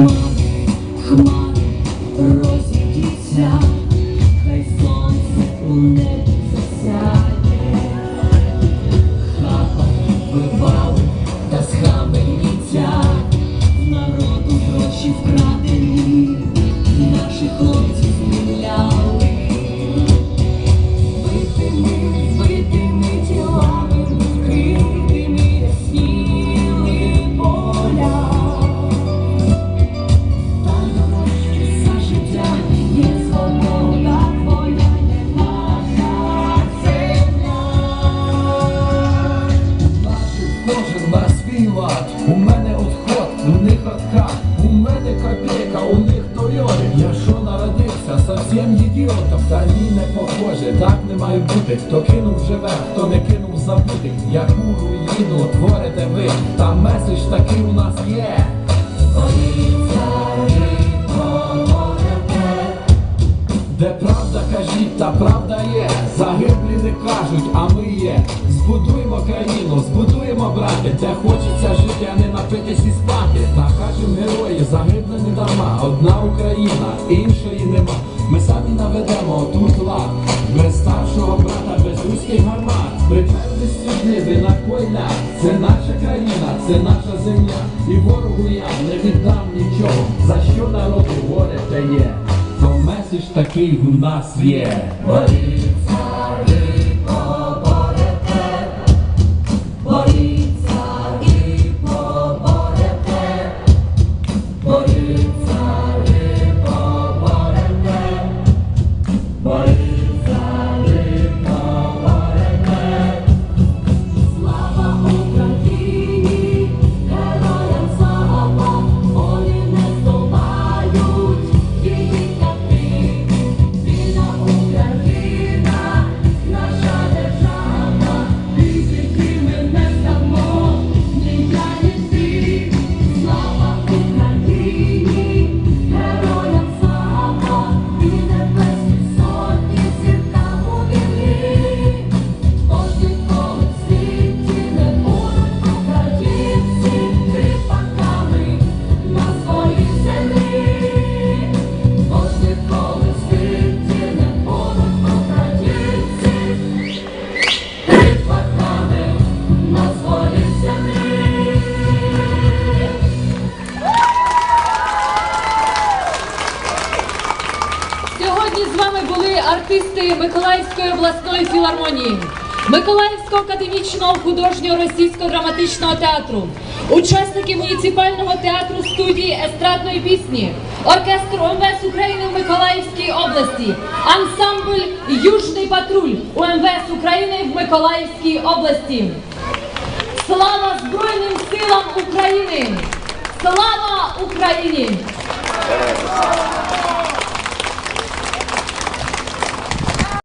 Хмари, хмари, розійдіться, хай сонце у небі засяє. Хапа вбивали та схаменіться, народу гроші вкрадені, У мене отход, у них откат, у мене копійка, у них Тойоти. Я що народився, совсем ідіотом, та ні не похоже, так не має бути. Хто кинув живе, хто не кинув забути. Яку руїну творите ви, та меседж такий у нас є. Де правда кажіть, та правда є. Загиблі не кажуть, а ми є. Збудуємо країну, збудуємо брати, де хочеться жити, а не напитись і спати. Та кажем герої, загибли не дарма. Одна Україна, іншої нема. Ми самі наведемо тут лад. Без старшого брата, без руських гармат. Приперлись сюди, на койля. Це наша країна, це наша земля. І ворогу я не віддам нічого. За що народу горе те є? То меседж такий у нас є. Боріться артисти Миколаївської обласної філармонії, Миколаївського академічного художнього російського драматичного театру, учасники муніципального театру студії естрадної пісні, оркестр ОМВС України в Миколаївській області, ансамбль Южний патруль УМВС України в Миколаївській області. Слава Збройним силам України! Слава Україні!